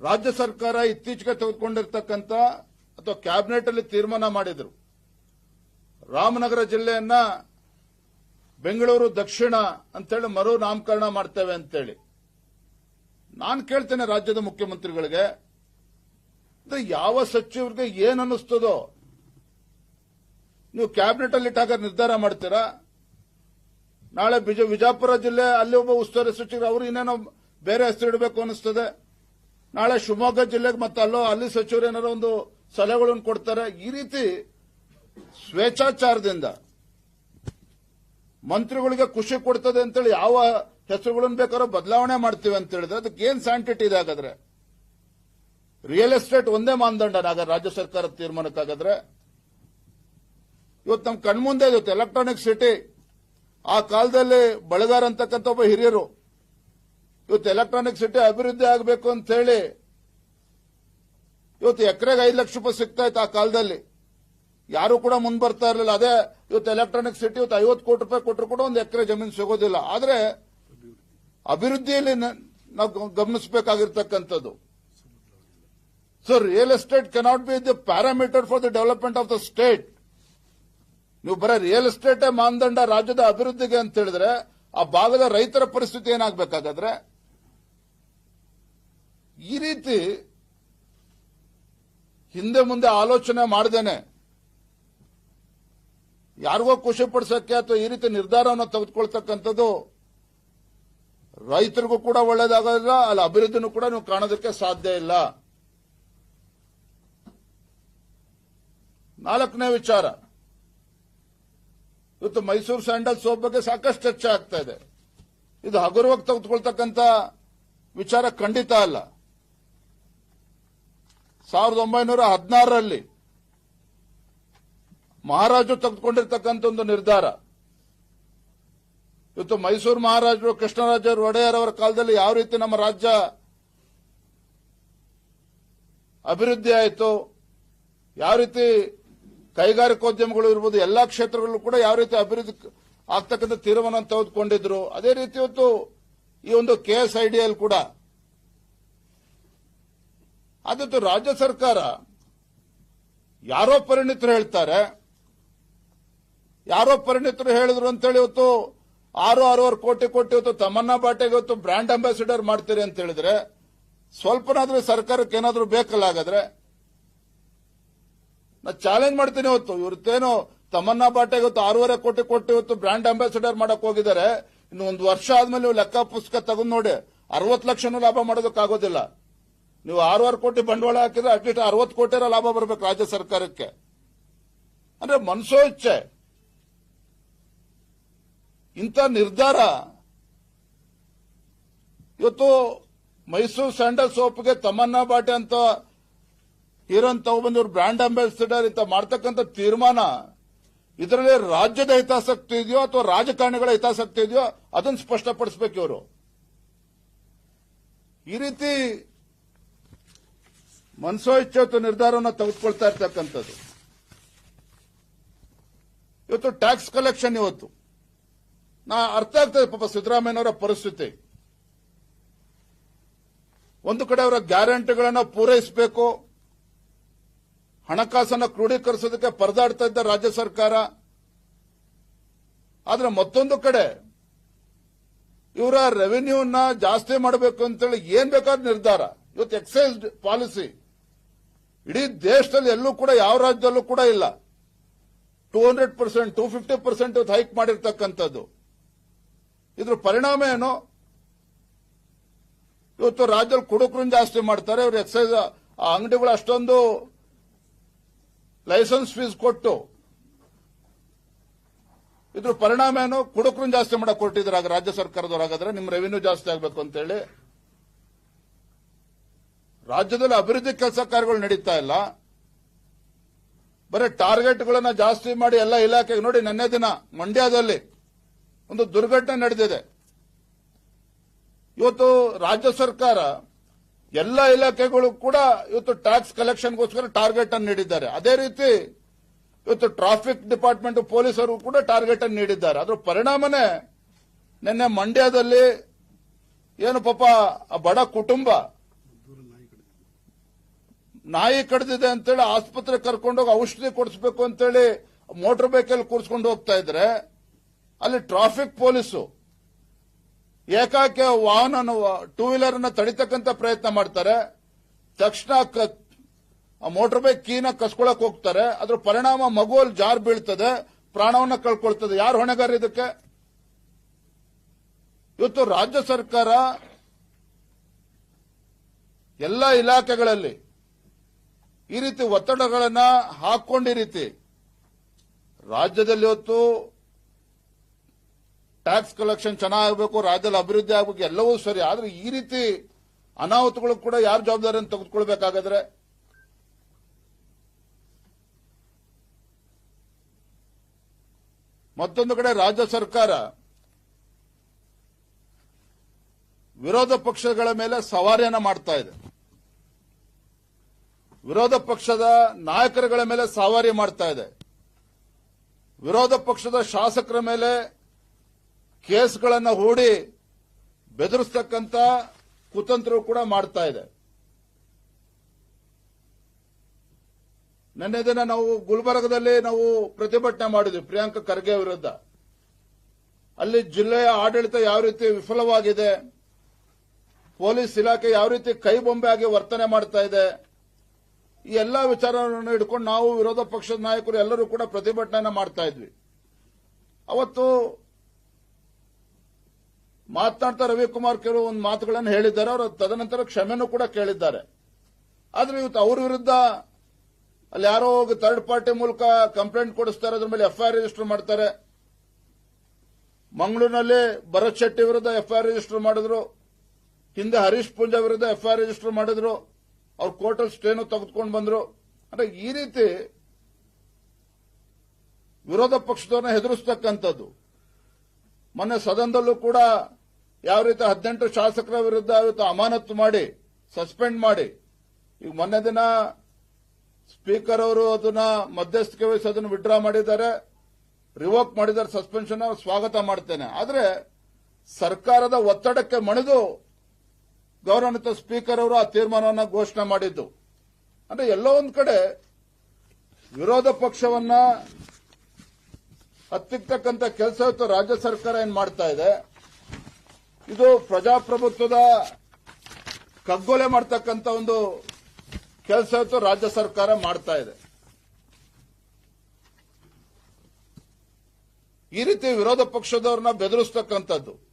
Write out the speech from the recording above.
ರಾಜ್ಯ ಸರ್ಕಾರ ಇತ್ತೀಚೆಗೆ ತೆಗೆದುಕೊಂಡಿರ್ತಕ್ಕಂಥ ಅಥವಾ ಕ್ಯಾಬಿನೆಟ್ ಅಲ್ಲಿ ತೀರ್ಮಾನ ಮಾಡಿದ್ರು. ರಾಮನಗರ ಜಿಲ್ಲೆಯನ್ನ ಬೆಂಗಳೂರು, ದಕ್ಷಿಣ ಅಂತೇಳಿ ಮರು ನಾಮಕರಣ ಮಾಡ್ತೇವೆ ಅಂತೇಳಿ. ನಾನು ಕೇಳ್ತೇನೆ ರಾಜ್ಯದ ಮುಖ್ಯಮಂತ್ರಿಗಳಿಗೆ ಯಾವ ಸಚಿವರಿಗೆ ಏನ್ ಅನ್ನಿಸ್ತದೋ, ನೀವು ಕ್ಯಾಬಿನೆಟ್ ಅಲ್ಲಿ ಇಟ್ಟಾಗ ನಿರ್ಧಾರ ಮಾಡ್ತೀರಾ? ನಾಳೆ ವಿಜಾಪುರ ಜಿಲ್ಲೆ ಅಲ್ಲಿ ಒಬ್ಬ ಉಸ್ತುವಾರಿ ಸಚಿವರು, ಅವರು ಇನ್ನೇನೋ ಬೇರೆ ಹೆಸರು ಇಡಬೇಕು ಅನಿಸ್ತದೆ ನಾಳೆ ಶಿವಮೊಗ್ಗ ಜಿಲ್ಲೆಗೆ ಮತ್ತೆ ಅಲ್ಲೋ ಅಲ್ಲಿ ಸಚಿವರು ಏನಾರೋ ಒಂದು ಸಲಹೆಗಳನ್ನು ಕೊಡ್ತಾರೆ, ಈ ರೀತಿ ಸ್ವೇಚ್ಛಾಚಾರದಿಂದ ಮಂತ್ರಿಗಳಿಗೆ ಖುಷಿ ಕೊಡ್ತದೆ ಅಂತೇಳಿ ಯಾವ ಹೆಸರುಗಳನ್ನು ಬೇಕಾದ್ರೂ ಬದಲಾವಣೆ ಮಾಡ್ತೀವಿ ಅಂತ ಹೇಳಿದ್ರೆ ಅದಕ್ಕೆ ಏನ್ ಸ್ಯಾಂಟಿಟಿ ಇದೆ ಹಾಗಾದ್ರೆ? ರಿಯಲ್ ಎಸ್ಟೇಟ್ ಒಂದೇ ಮಾನದಂಡ ಆಗ ರಾಜ್ಯ ಸರ್ಕಾರದ ತೀರ್ಮಾನಕ್ಕಾಗಾದ್ರೆ? ಇವತ್ತು ನಮ್ಮ ಕಣ್ಮುಂದೆ ಇವತ್ತು ಎಲೆಕ್ಟ್ರಾನಿಕ್ ಸಿಟಿ ಆ ಕಾಲದಲ್ಲಿ ಬಳಗಾರ ಅಂತಕ್ಕಂಥ ಒಬ್ಬ ಹಿರಿಯರು ಇವತ್ತು ಎಲೆಕ್ಟ್ರಾನಿಕ್ ಸಿಟಿ ಅಭಿವೃದ್ಧಿ ಆಗಬೇಕು ಅಂತ ಹೇಳಿ ಇವತ್ತು ಎಕರೆಗೆ ಐದು ಲಕ್ಷ ರೂಪಾಯಿ ಸಿಗ್ತಾ ಇತ್ತು ಆ ಕಾಲದಲ್ಲಿ. ಯಾರು ಕೂಡ ಮುಂದೆ ಬರ್ತಾ ಇರಲಿಲ್ಲ. ಅದೇ ಇವತ್ತು ಎಲೆಕ್ಟ್ರಾನಿಕ್ ಸಿಟಿ ಇವತ್ತು ಐವತ್ತು ಕೋಟಿ ರೂಪಾಯಿ ಕೊಟ್ಟರು ಕೂಡ ಒಂದು ಎಕರೆ ಜಮೀನು ಸಿಗೋದಿಲ್ಲ. ಆದರೆ ಅಭಿವೃದ್ಧಿಯಲ್ಲಿ ನಾವು ಗಮನಿಸಬೇಕಾಗಿರ್ತಕ್ಕಂಥದ್ದು. So real estate cannot be the parameter for the development of the state ನೀವು ಬರೀ ರಿಯಲ್ ಎಸ್ಟೇಟೇ ಮಾನದಂಡ ರಾಜ್ಯದ ಅಭಿವೃದ್ಧಿಗೆ ಅಂತ ಹೇಳಿದ್ರೆ ಆ ಭಾಗದ ರೈತರ ಪರಿಸ್ಥಿತಿ ಏನಾಗಬೇಕಾಗಾದ್ರೆ ಈ ರೀತಿ ಹಿಂದೆ ಮುಂದೆ ಆಲೋಚನೆ ಮಾಡದೇನೆ. ಯಾರಿಗೋ ಖುಷಿ ಪಡಿಸಕ್ಕೆ ಅಥವಾ ಈ ರೀತಿ ನಿರ್ಧಾರವನ್ನು ತೆಗೆದುಕೊಳ್ತಕ್ಕಂಥದ್ದು ರೈತರಿಗೂ ಕೂಡ ಒಳ್ಳೇದಾಗೋದಿಲ್ಲ ಅಲ್ಲಿ ಅಭಿವೃದ್ಧಿನೂ ಕೂಡ ನೀವು ಕಾಣೋದಕ್ಕೆ ಸಾಧ್ಯ ಇಲ್ಲ. ನಾಲ್ಕನೇ ವಿಚಾರ. ಇವತ್ತು ಮೈಸೂರು ಸ್ಯಾಂಡಲ್ ಸೋಪ್ ಬಗ್ಗೆ ಸಾಕಷ್ಟು ಚರ್ಚೆ ಆಗ್ತಾ ಇದೆ. ಇದು ಹಗುರವಾಗಿ ತೆಗೆದುಕೊಳ್ತಕ್ಕಂಥ ವಿಚಾರ ಖಂಡಿತ ಅಲ್ಲ. ಸಾವಿರದ ಒಂಬೈನೂರ ಹದಿನಾರರಲ್ಲಿ ಮಹಾರಾಜರು ತೆಗೆದುಕೊಂಡಿರ್ತಕ್ಕಂಥ ಒಂದು ನಿರ್ಧಾರ. ಇವತ್ತು ಮೈಸೂರು ಮಹಾರಾಜರು ಕೃಷ್ಣರಾಜರು ಒಡೆಯರ್ ಅವರ ಕಾಲದಲ್ಲಿ ಯಾವ ರೀತಿ ನಮ್ಮ ರಾಜ್ಯ ಅಭಿವೃದ್ಧಿ ಆಯಿತು, ಯಾವ ರೀತಿ ಕೈಗಾರಿಕೋದ್ಯಮಗಳು ಇರ್ಬೋದು, ಎಲ್ಲಾ ಕ್ಷೇತ್ರಗಳಲ್ಲೂ ಕೂಡ ಯಾವ ರೀತಿ ಅಭಿವೃದ್ಧಿ ಆಗ್ತಕ್ಕಂಥ ತೀರ್ಮಾನ ತೆಗೆದುಕೊಂಡಿದ್ರು. ಅದೇ ರೀತಿ ಇವತ್ತು ಈ ಒಂದು ಕೆಎಸ್ಐಡಿಎಲ್ ಕೂಡ ಆದದ್ದು ರಾಜ್ಯ ಸರ್ಕಾರ. ಯಾರೋ ಪರಿಣಿತರು ಹೇಳ್ತಾರೆ. ಯಾರೋ ಪರಿಣಿತರು ಹೇಳಿದ್ರು ಅಂತೇಳಿ ಇವತ್ತು ಆರು, ಆರೂವರೆ ಕೋಟಿ ಕೋಟಿ ಇವತ್ತು ತಮನ್ನಾ ಬಾಟೆಗೆ ಇವತ್ತು ಬ್ರ್ಯಾಂಡ್ ಅಂಬಾಸಿಡರ್ ಮಾಡ್ತೀರಿ ಅಂತ ಹೇಳಿದ್ರೆ ಸ್ವಲ್ಪನಾದ್ರೂ ಸರ್ಕಾರಕ್ಕೆ ಏನಾದರೂ ಬೇಕಲ್ಲ ಹಾಗಾದ್ರೆ? ನಾ ಚಾಲೆಂಜ್ ಮಾಡ್ತೀನಿ ಇವತ್ತು. ಇವ್ರದ್ದೇನು ತಮನ್ನಾ ಬಾಟೆಗೆ ಇವತ್ತು ಆರೂವರೆ ಕೋಟಿ ಕೊಟ್ಟು ಇವತ್ತು ಬ್ರ್ಯಾಂಡ್ ಅಂಬಾಸಿಡರ್ ಮಾಡಕ್ ಹೋಗಿದ್ದಾರೆ. ಇನ್ನು ಒಂದು ವರ್ಷ ಆದ್ಮೇಲೆ ಲೆಕ್ಕ ಪುಸ್ತಕ ತಗೊಂಡು ನೋಡಿ. ಅರವತ್ತು ಲಕ್ಷನೂ ಲಾಭ ಮಾಡೋದಕ್ಕಾಗೋದಿಲ್ಲ. ನೀವು ಆರೂವರೆ ಕೋಟಿ ಬಂಡವಾಳ ಹಾಕಿದ್ರೆ ಅಟ್ಲೀಸ್ಟ್ ಅರವತ್ತು ಕೋಟಿ ಲಾಭ ಬರಬೇಕು ರಾಜ್ಯ ಸರ್ಕಾರಕ್ಕೆ. ಅಂದ್ರೆ ಮನಸೋ ಇಚ್ಛೆ. ಇಂಥ ನಿರ್ಧಾರ ಇವತ್ತು ಮೈಸೂರು ಸ್ಯಾಂಡಲ್ ಸೋಪ್ಗೆ ತಮನ್ನಾ ಬಾಟೆ ಅಂತ ಹೀರೋನ್ ತಗೊಬಂದವ್ರು ಬ್ರ್ಯಾಂಡ್ ಅಂಬಾಸಿಡರ್ ಇಂತ ಮಾಡ್ತಕ್ಕಂಥ ತೀರ್ಮಾನ ಇದರಲ್ಲಿ ರಾಜ್ಯದ ಹಿತಾಸಕ್ತಿ ಇದೆಯೋ ಅಥವಾ ರಾಜಕಾರಣಿಗಳ ಹಿತಾಸಕ್ತಿ ಇದೆಯೋ ಅದನ್ನು ಸ್ಪಷ್ಟಪಡಿಸಬೇಕು ಇವರು. ಈ ರೀತಿ ಮನಸೋ ಇಚ್ಛೋತ್ತು ನಿರ್ಧಾರವನ್ನು ತೆಗೆದುಕೊಳ್ತಾ ಇರ್ತಕ್ಕಂಥದ್ದು. ಇವತ್ತು ಟ್ಯಾಕ್ಸ್ ಕಲೆಕ್ಷನ್ ಇವತ್ತು. ನಾ ಅರ್ಥ ಆಗ್ತದೆ ಪಾಪ ಸಿದ್ದರಾಮಯ್ಯನವರ ಪರಿಸ್ಥಿತಿ. ಒಂದು ಕಡೆ ಅವರ ಗ್ಯಾರಂಟಿಗಳನ್ನು ಪೂರೈಸಬೇಕು. ಹಣಕಾಸನ್ನು ಕ್ರೋಢೀಕರಿಸೋದಕ್ಕೆ ಪರದಾಡ್ತಾ ಇದ್ದ ರಾಜ್ಯ ಸರ್ಕಾರ. ಆದರೆ ಮತ್ತೊಂದು ಕಡೆ ಇವರ ರೆವಿನ್ಯೂನ ಜಾಸ್ತಿ ಮಾಡಬೇಕು ಅಂತೇಳಿ ಏನ್ ಬೇಕಾದ ನಿರ್ಧಾರ. ಇವತ್ತು ಎಕ್ಸೈಸ್ ಪಾಲಿಸಿ ಇಡೀ ದೇಶದಲ್ಲಿ ಎಲ್ಲೂ ಕೂಡ ಯಾವ ರಾಜ್ಯದಲ್ಲೂ ಕೂಡ ಇಲ್ಲ. Two hundred percent two fifty percent hike ಮಾಡಿರ್ತಕ್ಕಂಥದ್ದು. ಇದ್ರ ಪರಿಣಾಮ ಏನು? ಇವತ್ತು ರಾಜ್ಯದಲ್ಲಿ ಕುಡುಕರು ಜಾಸ್ತಿ ಮಾಡ್ತಾರೆ ಇವರು ಎಕ್ಸೈಸ್ ಆ ಅಂಗಡಿಗಳು ಅಷ್ಟೊಂದು ಲೈಸೆನ್ಸ್ ಫೀಸ್ ಕೊಟ್ಟು. ಇದ್ರ ಪರಿಣಾಮ ಏನು? ಕುಡುಕರು ಜಾಸ್ತಿ ಮಾಡಕ್ ಕೊಟ್ಟಿದ್ರೆ ಆಗ ರಾಜ್ಯ ಸರ್ಕಾರದವರಾಗಾದ್ರೆ ನಿಮ್ಮ ನಿಮ್ ರೆವಿನ್ಯೂ ಜಾಸ್ತಿ ಆಗ್ಬೇಕು ಅಂತೇಳಿ ರಾಜ್ಯದಲ್ಲಿ ಅಭಿವೃದ್ಧಿ ಕೆಲಸ ಕಾರ್ಯಗಳು ನಡೀತಾ ಇಲ್ಲ. ಬರೀ ಟಾರ್ಗೆಟ್ಗಳನ್ನ ಜಾಸ್ತಿ ಮಾಡಿ ಎಲ್ಲ ಇಲಾಖೆಗೆ ನೋಡಿ ನಿನ್ನೆ ದಿನ ಮಂಡ್ಯದಲ್ಲಿ ಒಂದು ದುರ್ಘಟನೆ ನಡೆದಿದೆ. ಇವತ್ತು ರಾಜ್ಯ ಸರ್ಕಾರ ಎಲ್ಲ ಇಲಾಖೆಗಳು ಕೂಡ ಇವತ್ತು ಟ್ಯಾಕ್ಸ್ ಕಲೆಕ್ಷನ್ಗೋಸ್ಕರ ಟಾರ್ಗೆಟ್ ಅನ್ನು ನೀಡಿದ್ದಾರೆ. ಅದೇ ರೀತಿ ಇವತ್ತು ಟ್ರಾಫಿಕ್ ಡಿಪಾರ್ಟ್ಮೆಂಟ್ ಪೊಲೀಸರು ಕೂಡ ಟಾರ್ಗೆಟ್ ಅನ್ನು ನೀಡಿದ್ದಾರೆ. ಅದರ ಪರಿಣಾಮನೇ ನಿನ್ನೆ ಮಂಡ್ಯದಲ್ಲಿ ಏನು ಪಾಪ ಆ ಬಡ ಕುಟುಂಬ ನಾಯಿ ಕಡ್ದಿದೆ ಅಂತೇಳಿ ಆಸ್ಪತ್ರೆ ಕರ್ಕೊಂಡೋಗಿ ಔಷಧಿ ಕೊಡಿಸ್ಬೇಕು ಅಂತೇಳಿ ಮೋಟರ್ ಬೈಕಲ್ಲಿ ಕೂರಿಸ್ಕೊಂಡು ಹೋಗ್ತಾ ಇದ್ರೆ, ಅಲ್ಲಿ ಟ್ರಾಫಿಕ್ ಪೊಲೀಸು ಏಕಾಏಕಿ ವಾಹನ ಟೂ ವೀಲರ್ ಅನ್ನ ತಡಿತಕ್ಕಂತ ಪ್ರಯತ್ನ ಮಾಡ್ತಾರೆ. ತಕ್ಷಣ ಮೋಟರ್ ಬೈಕ್ ಕೀನ ಕಸ್ಕೊಳಕ್ ಹೋಗ್ತಾರೆ. ಅದ್ರ ಪರಿಣಾಮ ಮಗುವಲ್ಲಿ ಜಾರ್ ಬೀಳ್ತದೆ, ಪ್ರಾಣವನ್ನ ಕಳ್ಕೊಳ್ತದೆ. ಯಾರು ಹೊಣೆಗಾರ ಇದಕ್ಕೆ? ಇವತ್ತು ರಾಜ್ಯ ಸರ್ಕಾರ ಎಲ್ಲ ಇಲಾಖೆಗಳಲ್ಲಿ ಈ ರೀತಿ ಒತ್ತಡಗಳನ್ನ ಹಾಕೊಂಡಿ ರೀತಿ ರಾಜ್ಯದಲ್ಲಿ ಹೊತ್ತು ಟ್ಯಾಕ್ಸ್ ಕಲೆಕ್ಷನ್ ಚೆನ್ನಾಗಬೇಕು, ರಾಜ್ಯದಲ್ಲಿ ಅಭಿವೃದ್ಧಿ ಆಗಬೇಕು, ಎಲ್ಲವೂ ಸರಿ. ಆದ್ರೆ ಈ ರೀತಿ ಅನಾಹುತಗಳು ಕೂಡ ಯಾರು ಜವಾಬ್ದಾರಿಯನ್ನು ತೆಗೆದುಕೊಳ್ಬೇಕಾಗಾದ್ರೆ? ಮತ್ತೊಂದು ಕಡೆ ರಾಜ್ಯ ಸರ್ಕಾರ ವಿರೋಧ ಪಕ್ಷಗಳ ಮೇಲೆ ಸವಾರಿಯನ್ನ ಮಾಡ್ತಾ ಇದೆ. ವಿರೋಧ ಪಕ್ಷದ ನಾಯಕರುಗಳ ಮೇಲೆ ಸವಾರಿ ಮಾಡ್ತಾ ಇದೆ. ವಿರೋಧ ಪಕ್ಷದ ಶಾಸಕರ ಮೇಲೆ ಕೇಸ್ಗಳನ್ನು ಹೂಡಿ ಬೆದರಿಸ್ತಕ್ಕಂಥ ಕುತಂತ್ರ ಕೂಡ ಮಾಡ್ತಾ ಇದೆ. ನಿನ್ನೆ ದಿನ ನಾವು ಗುಲ್ಬರ್ಗದಲ್ಲಿ ನಾವು ಪ್ರತಿಭಟನೆ ಮಾಡಿದ್ವಿ ಪ್ರಿಯಾಂಕ ಖರ್ಗೆ ವಿರುದ್ಧ. ಅಲ್ಲಿ ಜಿಲ್ಲೆಯ ಆಡಳಿತ ಯಾವ ರೀತಿ ವಿಫಲವಾಗಿದೆ, ಪೊಲೀಸ್ ಇಲಾಖೆ ಯಾವ ರೀತಿ ಕೈಬೊಂಬೆ ಆಗಿ ವರ್ತನೆ ಮಾಡ್ತಾ ಇದೆ ಈ ಎಲ್ಲಾ ವಿಚಾರಗಳನ್ನು ಹಿಡ್ಕೊಂಡು ನಾವು ವಿರೋಧ ಪಕ್ಷದ ನಾಯಕರು ಎಲ್ಲರೂ ಕೂಡ ಪ್ರತಿಭಟನೆ ಮಾಡ್ತಾ ಇದ್ವಿ. ಅವತ್ತು ಮಾತನಾಡ್ತಾ ರವಿಕುಮಾರ್ ಕೆಲವು ಒಂದು ಮಾತುಗಳನ್ನು ಹೇಳಿದ್ದಾರೆ. ಅವರು ತದನಂತರ ಕ್ಷಮೆನೂ ಕೂಡ ಕೇಳಿದ್ದಾರೆ. ಆದ್ರೆ ಇವತ್ತು ಅವ್ರ ವಿರುದ್ಧ ಅಲ್ಲಿ ಯಾರೋ ಹೋಗಿ ಥರ್ಡ್ ಪಾರ್ಟಿ ಮೂಲಕ ಕಂಪ್ಲೇಂಟ್ ಕೊಡಿಸ್ತಾರೆ ಅದ್ರ ಮೇಲೆ ಎಫ್ಐಆರ್ ರಿಜಿಸ್ಟರ್ ಮಾಡ್ತಾರೆ. ಮಂಗಳೂರಿನಲ್ಲಿ ಭರತ್ ಶೆಟ್ಟಿ ವಿರುದ್ಧ ಎಫ್ಐಆರ್ ರಿಜಿಸ್ಟರ್ ಮಾಡಿದ್ರು. ಹಿಂದೆ ಹರೀಶ್ ಪೂಂಜಾ ವಿರುದ್ಧ ಎಫ್ಐಆರ್ ರಿಜಿಸ್ಟರ್ ಮಾಡಿದ್ರು. ಅವ್ರು ಕೋರ್ಟಲ್ಲಿ ಸ್ಟೇನು ತೆಗೆದುಕೊಂಡು ಬಂದರು. ಅಂದ್ರೆ ಈ ರೀತಿ ವಿರೋಧ ಪಕ್ಷದವ್ರನ್ನ ಹೆದರಿಸ್ತಕ್ಕಂಥದ್ದು. ಮೊನ್ನೆ ಸದನದಲ್ಲೂ ಕೂಡ ಯಾವ ರೀತಿ ಹದಿನೆಂಟು ಶಾಸಕರ ವಿರುದ್ಧ ಇವತ್ತು ಅಮಾನತ್ತು ಮಾಡಿ, ಸಸ್ಪೆಂಡ್ ಮಾಡಿ, ಈಗ ಮೊನ್ನೆ ದಿನ ಸ್ಪೀಕರ್ ಅವರು ಅದನ್ನ ಮಧ್ಯಸ್ಥಿಕೆ ವಹಿಸಿ ಅದನ್ನು ವಿಡ್ರಾ ಮಾಡಿದ್ದಾರೆ, ರಿವೋಕ್ ಮಾಡಿದ್ದಾರೆ, ಸಸ್ಪೆನ್ಷನ್ ಸ್ವಾಗತ ಮಾಡ್ತೇನೆ. ಆದರೆ ಸರ್ಕಾರದ ಒತ್ತಡಕ್ಕೆ ಮಣಿದು ಗೌರವಾನ್ವಿತ ಸ್ಪೀಕರ್ ಅವರು ಆ ತೀರ್ಮಾನವನ್ನು ಘೋಷಣೆ ಮಾಡಿದ್ದು. ಅಂದ್ರೆ ಎಲ್ಲೋ ಒಂದು ಕಡೆ ವಿರೋಧ ಪಕ್ಷವನ್ನ ಹತ್ತಿಕ್ತಕ್ಕಂಥ ಕೆಲಸ ರಾಜ್ಯ ಸರ್ಕಾರ ಏನ್ ಮಾಡ್ತಾ ಇದೆ? ಇದು ಪ್ರಜಾಪ್ರಭುತ್ವದ ಕಗ್ಗೊಲೆ ಮಾಡ್ತಕ್ಕಂಥ ಒಂದು ಕೆಲಸ ರಾಜ್ಯ ಸರ್ಕಾರ ಮಾಡ್ತಾ ಇದೆ. ಈ ರೀತಿ ವಿರೋಧ ಪಕ್ಷದವ್ರನ್ನ ಬೆದರಿಸ್ತಕ್ಕಂಥದ್ದು.